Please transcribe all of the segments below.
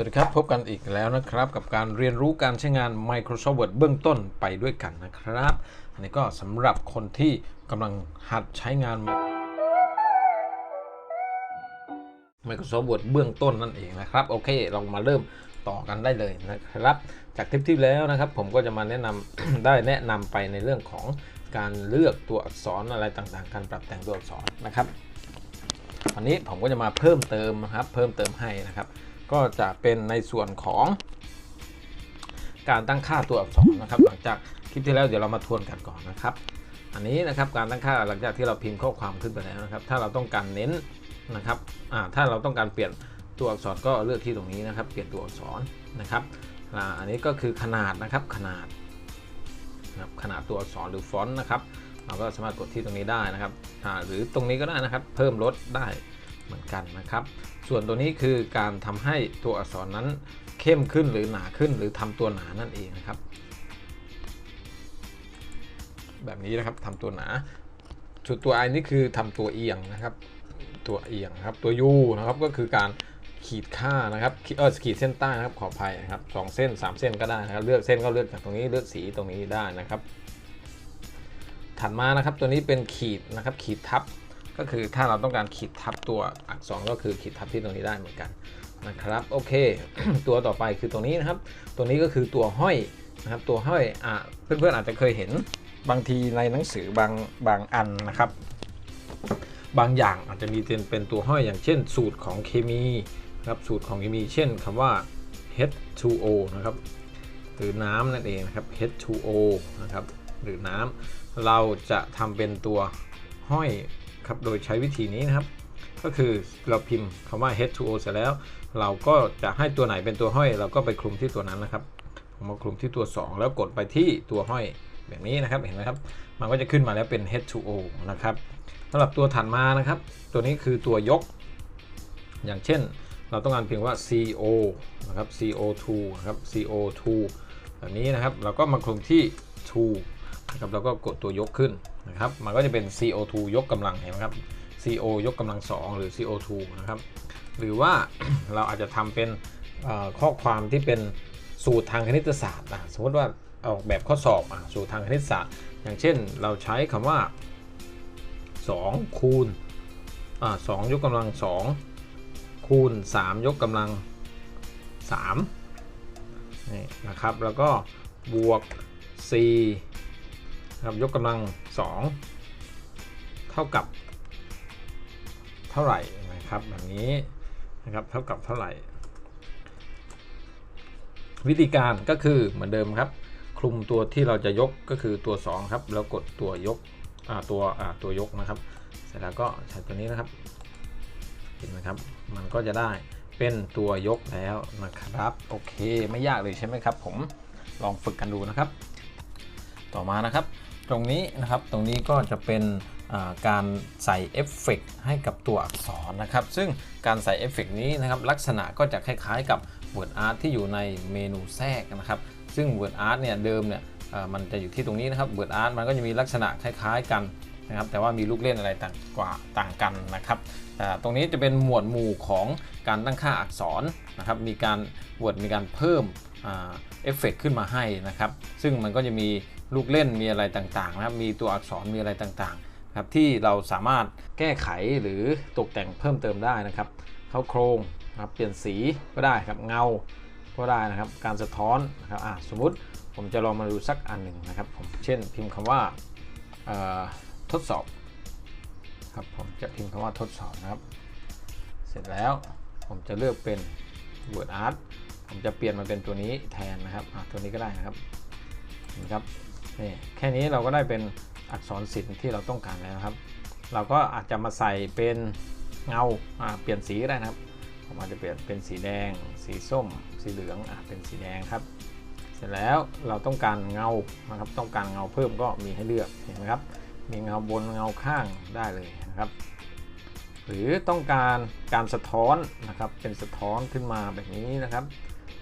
สวัสดีครับ พบกันอีกแล้วนะครับ กับการเรียนรู้การใช้งาน Microsoft Word เบื้องต้นไปด้วยกันนะครับ อันนี้ก็สำหรับคนที่กำลังหัดใช้งาน Microsoft Word เบื้องต้นนั่นเองนะครับ โอเคเรามาเริ่มต่อกันได้เลยนะครับ จากคลิปที่แล้วนะครับ ผมก็จะมาแนะนำ ได้แนะนำไปในเรื่องของการเลือกตัวอักษรอะไรต่างๆ การปรับแต่งตัวอักษรนะครับวันนี้ผมก็จะมาเพิ่มเติมนะครับ เพิ่มเติมให้นะครับ ก็จะเป็นในส่วนของการตั้งค่าตัวอักษรนะครับ หลังจากคลิปที่แล้วเดี๋ยวเรามาทวนกันก่อนนะครับ อันนี้นะครับการตั้งค่าหลังจากที่เราพิมพ์ข้อความขึ้นไปแล้วนะครับ ถ้าเราต้องการเน้นนะครับถ้าเราต้องการเปลี่ยนตัวอักษรก็เลือกที่ตรงนี้นะครับ เปลี่ยนตัวอักษรนะครับอันนี้ก็คือขนาดนะครับขนาดนะครับขนาดตัวอักษรหรือฟอนต์นะครับ เราก็สามารถกดที่ตรงนี้ได้นะครับหรือตรงนี้ก็ได้นะครับ เพิ่มลดได้ เหมือนกันนะครับ ส่วนตัวนี้คือการทำให้ตัวอักษรนั้นเข้มขึ้นหรือหนาขึ้น หรือทำตัวหนานั่นเองนะครับ แบบนี้นะครับทำตัวหนาส่วนตัว i นี่คือทำตัวเอียงนะครับ ตัวเอียงครับตัว u นะครับก็คือการขีดค่านะครับขีดเออขีดเส้นใต้นะครับขออภัยนะครับสองเส้น 3 เส้นก็ได้นะครับเลือกเส้นก็เลือกจากตรงนี้เลือกสีตรงนี้ได้นะครับ ถัดมานะครับตัวนี้เป็นขีดนะครับขีดทับ ก็คือถ้าเราต้องการขีดทับตัวอักษรก็คือขีดทับที่ตรงนี้ได้เหมือนกันนะครับโอเค ตัวต่อไปคือตรงนี้นะครับ ตัวนี้ก็คือตัวห้อยนะครับ ตัวห้อยอะเพื่อนๆอาจจะเคยเห็นบางทีในหนังสือบางบางอันนะครับ บางอย่างอาจจะมีเป็นเป็นตัวห้อยอย่างเช่น สูตรของเคมีนะครับสูตรของเคมีเช่นคำว่า H2O นะครับหรือน้ำนั่นเองนะครับ H2O นะครับหรือน้ำเราจะทำเป็นตัวห้อย ครับ โดยใช้วิธีนี้นะครับ ก็คือเราพิมพ์คำว่า H2O เสร็จแล้ว เราก็จะให้ตัวไหนเป็นตัวห้อย เราก็ไปคลุมที่ตัวนั้นนะครับ ผมมาคลุมที่ตัว 2 แล้วกดไปที่ตัวห้อยแบบนี้นะครับ เห็นไหมครับ มันก็จะขึ้นมาแล้วเป็น H2O นะครับสำหรับตัวถัดมานะครับ ตัวนี้คือตัวยก อย่างเช่น เราต้องการเพียงว่า CO นะครับ CO2 นะครับ CO2 แบบนี้นะครับ เราก็มาคลุมที่ 2 นะครับแล้วก็กดตัวยกขึ้นนะครับมันก็จะเป็น CO2 ยกกำลังเห็นไหมครับ CO ยกกำลัง 2 หรือ CO2 นะครับหรือว่าเราอาจจะทำเป็นข้อความที่เป็นสูตรทางคณิตศาสตร์อะสมมติว่าออกแบบข้อสอบอะสูตรทางคณิตศาสตร์ อย่างเช่นเราใช้คำว่า 2 คูณอ่า2ยกกำลัง 2 คูณ 3 ยกกำลัง3นี่นะครับแล้วก็บวก 4 ครับยกกำลัง 2 เท่ากับเท่าไหร่นะครับแบบนี้นะครับเท่ากับเท่าไหร่ วิธีการก็คือเหมือนเดิมครับคลุมตัวที่เราจะยกก็คือตัว 2 ครับ แล้วกดตัวยกตัวตัวยกนะครับ เสร็จแล้วก็ใช้ตัวนี้นะครับ เห็นไหมครับ มันก็จะได้เป็นตัวยกแล้วนะครับ โอเคไม่ยากเลยใช่ไหมครับ ผมลองฝึกกันดูนะครับ ต่อมานะครับ ตรงนี้นะครับตรงนี้ก็จะเป็นการใส่เอฟเฟกต์ให้กับตัวอักษรนะครับ ซึ่งการใส่เอฟเฟกต์นี้นะครับลักษณะก็จะคล้ายๆกับ Word Art ที่อยู่ในเมนูแทรกนะครับ ซึ่ง Word Art เนี่ยเดิมเนี่ยมันจะอยู่ที่ตรงนี้นะครับ Word Art มันก็จะมีลักษณะคล้ายๆกันนะครับแต่ว่ามีลูกเล่นอะไรต่างกว่าต่างกันนะครับอ่ตรงนี้จะเป็นหมวดหมู่ของการตั้งค่าอักษรนะครับมีการ Word มีการเพิ่มเอฟเฟกต์ขึ้นมาให้นะครับ ซึ่งมันก็จะมี ลูกเล่นมีอะไรต่างๆนะครับ มีตัวอักษรมีอะไรต่างๆครับที่เราสามารถแก้ไขหรือตกแต่งเพิ่มเติมได้นะครับ เข้าโครงนะครับเปลี่ยนสีก็ได้ครับเงาก็ได้นะครับการสะท้อนนะครับอะสมมุติผมจะลองมาดูสักอันหนึ่งนะครับผมเช่นพิมพ์คำว่าทดสอบครับผมจะพิมพ์คำว่าทดสอบนะครับ เสร็จแล้วผมจะเลือกเป็น Word Art ผมจะเปลี่ยนมาเป็นตัวนี้แทนนะครับตัวนี้ก็ได้นะครับนไหมครับ นี่แค่นี้เราก็ได้เป็นอักษรศิลป์ที่เราต้องการแล้วครับ เราก็อาจจะมาใส่เป็นเงาเปลี่ยนสีได้นะครับ ผมอาจจะเปลี่ยนเป็นสีแดง สีส้ม สีเหลืองอเป็นสีแดงครับ เสร็จแล้วเราต้องการเงานะครับ ต้องการเงาเพิ่มก็มีให้เลือกเห็นไหมครับ มีเงาบนเงาข้างได้เลยนะครับ หรือต้องการการสะท้อนนะครับ เป็นสะท้อนขึ้นมาแบบนี้นะครับ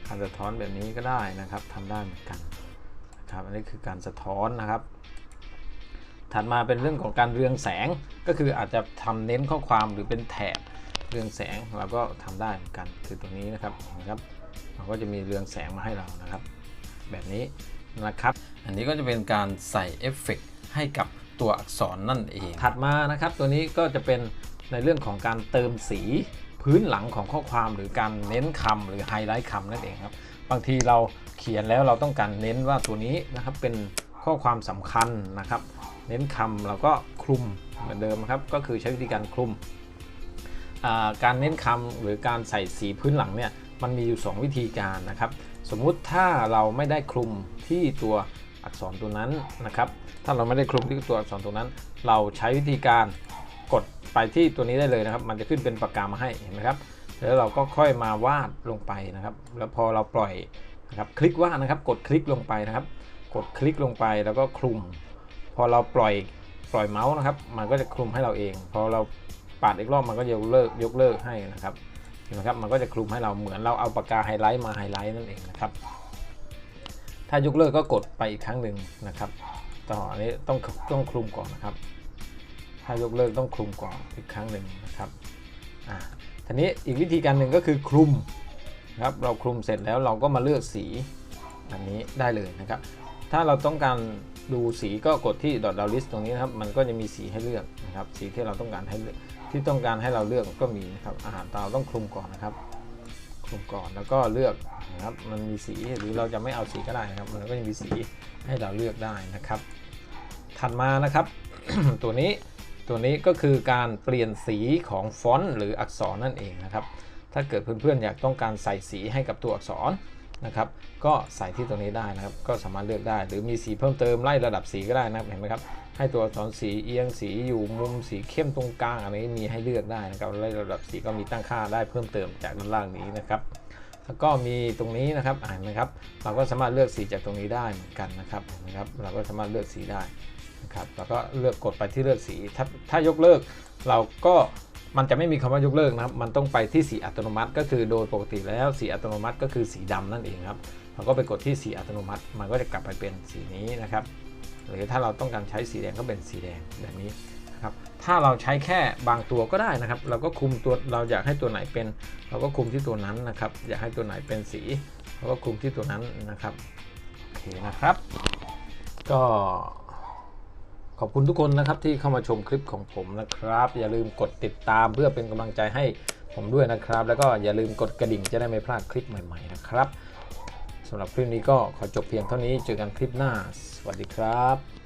การสะท้อนแบบนี้ก็ได้นะครับทำได้เหมือนกัน ครับอันนี้คือการสะท้อนนะครับ ถัดมาเป็นเรื่องของการเรืองแสงก็คืออาจจะทำเน้นข้อความหรือเป็นแถบหรืองแสงเราก็ทำได้เหมือนกันคือตรงนี้นะครับนะครับเราก็จะมีเรืองแสงมาให้เรานะครับ แบบนี้นะครับ อันนี้ก็จะเป็นการใส่เอฟเฟกต์ให้กับตัวอักษรนั่นเอง ถัดมานะครับ ตัวนี้ก็จะเป็นในเรื่องของการเติมสีพื้นหลังของข้อความหรือการเน้นคำหรือไฮไลท์คำนั่นเองครับ บางทีเราเขียนแล้วเราต้องการเน้นว่าตัวนี้นะครับเป็นข้อความสำคัญนะครับ เน้นคำเราก็คลุมเหมือนเดิมครับ ก็คือใช้วิธีการคลุม การเน้นคำหรือการใส่สีพื้นหลังเนี่ยมันมีอยู่ 2 วิธีการนะครับ สมมุติถ้าเราไม่ได้คลุมที่ตัวอักษรตัวนั้นนะครับ ถ้าเราไม่ได้คลุมที่ตัวอักษรตัวนั้น เราใช้วิธีการกดไปที่ตัวนี้ได้เลยนะครับ มันจะขึ้นเป็นปากกามาให้เห็นไหมครับ แล้วเราก็ค่อยมาวาดลงไปนะครับ แล้วพอเราปล่อยนะครับคลิกวาดนะครับ กดคลิกลงไปนะครับ กดคลิกลงไปแล้วก็คลุม พอเราปล่อยปล่อยเมาส์นะครับ มันก็จะคลุมให้เราเอง พอเราปาดอีกรอบมันก็ยกเลิกยกเลิกให้นะครับเห็นไหมครับมันก็จะคลุมให้เราเหมือนเราเอาปากกาไฮไลท์มาไฮไลท์นั่นเองนะครับ ถ้ายกเลิกก็กดไปอีกครั้งหนึ่งนะครับ ต่ออันนี้ต้องต้องคลุมก่อนนะครับ ถ้ายกเลิกต้องคลุมก่อนอีกครั้งหนึ่งนะครับอ่า ทีนี้อีกวิธีการหนึ่งก็คือคลุมครับเราคลุมเสร็จแล้วเราก็มาเลือกสีแบบนี้ได้เลยนะครับ ถ้าเราต้องการดูสีก็กดที่ dot down list ตรงนี้นะครับ มันก็จะมีสีให้เลือกนะครับ สีที่เราต้องการให้เลือกที่ต้องการให้เราเลือกก็มีนะครับ อาหารตาเราต้องคลุมก่อนนะครับ คลุมก่อนแล้วก็เลือกนะครับ มันมีสีหรือเราจะไม่เอาสีก็ได้นะครับ มันก็จะมีสีให้เราเลือกได้นะครับ ถัดมานะครับ ตัวนี้ ตัวนี้ก็คือการเปลี่ยนสีของฟอนต์หรืออักษรนั่นเองนะครับ ถ้าเกิดเพื่อนๆอยากต้องการใส่สีให้กับตัวอักษรนะครับ ก็ใส่ที่ตรงนี้ได้นะครับ ก็สามารถเลือกได้ หรือมีสีเพิ่มเติมไล่ระดับสีก็ได้นะครับเห็นไหมครับ ให้ตัวอักษรสีเอียงสีอยู่มุมสีเข้มตรงกลางอันนี้มีให้เลือกได้นะครับไล่ระดับสีก็มีตั้งค่าได้เพิ่มเติมจากด้านล่างนี้นะครับแล้วก็มีตรงนี้นะครับอ่านไหมครับ เราก็สามารถเลือกสีจากตรงนี้ได้เหมือนกันนะครับเห็นไหมครับ เราก็สามารถเลือกสีได้ นะครับเราก็เลือกกดไปที่เลือกสีถ้าถ้ายกเลิกเราก็มันจะไม่มีคำว่ายกเลิกนะครับ มันต้องไปที่สีอัตโนมัติ ก็คือโดยปกติแล้วสีอัตโนมัติก็คือสีดำนั่นเองครับเราก็ไปกดที่สีอัตโนมัติ มันก็จะกลับไปเป็นสีนี้นะครับ หรือถ้าเราต้องการใช้สีแดงก็เป็นสีแดงแบบนี้นะครับ ถ้าเราใช้แค่บางตัวก็ได้นะครับ เราก็คุมตัวเราอยากให้ตัวไหนเป็น เราก็คุมที่ตัวนั้นนะครับ อยากให้ตัวไหนเป็นสี เราก็คุมที่ตัวนั้นนะครับ โอเคนะครับ ก็ ขอบคุณทุกคนนะครับที่เข้ามาชมคลิปของผมนะครับ อย่าลืมกดติดตามเพื่อเป็นกำลังใจให้ผมด้วยนะครับ แล้วก็อย่าลืมกดกระดิ่งจะได้ไม่พลาดคลิปใหม่ๆนะครับสำหรับคลิปนี้ก็ขอจบเพียงเท่านี้เจอกันคลิปหน้า สวัสดีครับ